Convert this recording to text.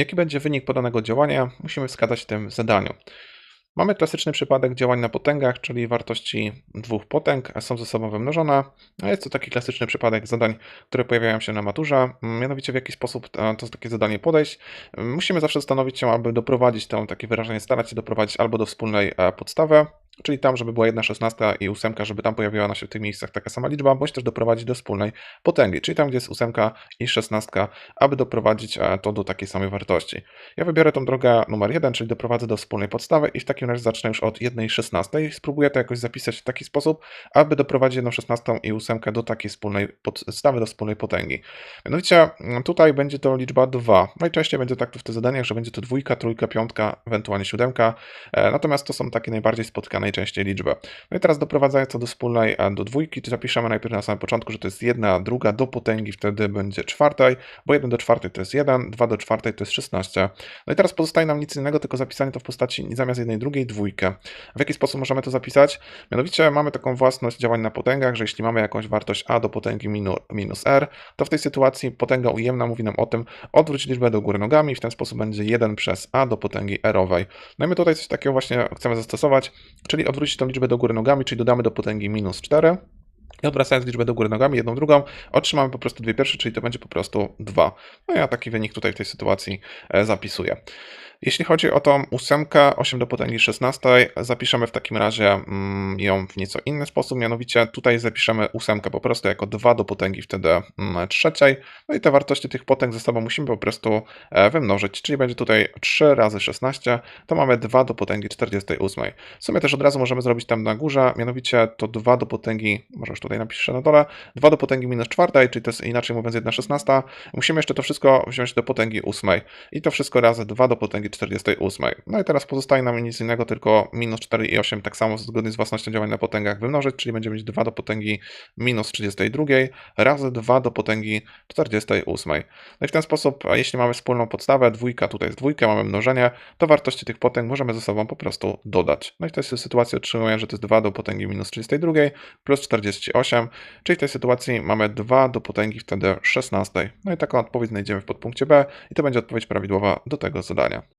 Jaki będzie wynik podanego działania, musimy wskazać w tym zadaniu. Mamy klasyczny przypadek działań na potęgach, czyli wartości dwóch potęg są ze sobą wymnożone. A jest to taki klasyczny przypadek zadań, które pojawiają się na maturze. Mianowicie w jaki sposób e, to takie zadanie podejść. Musimy zawsze zastanowić się, aby doprowadzić to takie wyrażenie, starać się doprowadzić albo do wspólnej e, podstawy, czyli tam, żeby była jedna szesnastka i ósemka, żeby tam pojawiła się w tych miejscach taka sama liczba, bądź też doprowadzić do wspólnej potęgi, czyli tam, gdzie jest ósemka i szesnastka, aby doprowadzić e, to do takiej samej wartości. Ja wybiorę tą drogę numer jeden, czyli doprowadzę do wspólnej podstawy i w takim razie zacznę już od jednej szesnastej. Spróbuję to jakoś zapisać w taki sposób, aby doprowadzić jedną szesnastą i ósemkę do takiej wspólnej podstawy, do wspólnej potęgi. Mianowicie mm, tutaj będzie to liczba 2. Najczęściej będzie tak w tych zadaniach, że będzie to dwójka, trójka, piątka, ewentualnie siódemka, e, natomiast to są takie najbardziej spotykane najczęściej liczby. No i teraz doprowadzając to do wspólnej do dwójki, to zapiszemy najpierw na samym początku, że to jest jedna, druga do potęgi, wtedy będzie czwartej, bo 1 do czwartej to jest 1, 2 do czwartej to jest 16. No i teraz pozostaje nam nic innego, tylko zapisanie to w postaci zamiast jednej, drugiej, dwójkę. W jaki sposób możemy to zapisać? Mianowicie mamy taką własność działań na potęgach, że jeśli mamy jakąś wartość a do potęgi minu, minus r, to w tej sytuacji potęga ujemna mówi nam o tym, odwróć liczbę do góry nogami, w ten sposób będzie 1 przez a do potęgi r-owej. No i my tutaj coś takiego właśnie chcemy zastosować, czyli odwrócić tą liczbę do góry nogami, czyli dodamy do potęgi minus 4. I odwracając liczbę do góry nogami, jedną drugą, otrzymamy po prostu dwie pierwsze, czyli to będzie po prostu 2. No ja taki wynik tutaj w tej sytuacji e, zapisuję. Jeśli chodzi o tą ósemkę, 8 do potęgi 16, zapiszemy w takim razie mm, ją w nieco inny sposób, mianowicie tutaj zapiszemy ósemkę po prostu jako 2 do potęgi wtedy mm, trzeciej, no i te wartości tych potęg ze sobą musimy po prostu e, wymnożyć, czyli będzie tutaj 3 razy 16, to mamy 2 do potęgi 48. W sumie też od razu możemy zrobić tam na górze, mianowicie to 2 do potęgi, może już tutaj napiszę na dole, 2 do potęgi minus 4, czyli to jest inaczej mówiąc 1 16, musimy jeszcze to wszystko wziąć do potęgi 8 i to wszystko razy 2 do potęgi 48. No i teraz pozostaje nam nic innego, tylko minus 4 i 8 tak samo zgodnie z własnością działań na potęgach wymnożyć, czyli będziemy mieć 2 do potęgi minus 32 razy 2 do potęgi 48. No i w ten sposób, jeśli mamy wspólną podstawę, dwójka tutaj jest dwójka, mamy mnożenie, to wartości tych potęg możemy ze sobą po prostu dodać. No i w tej sytuacji otrzymujemy, że to jest 2 do potęgi minus 32 plus 48, czyli w tej sytuacji mamy 2 do potęgi wtedy 16. No i taką odpowiedź znajdziemy w podpunkcie B i to będzie odpowiedź prawidłowa do tego zadania.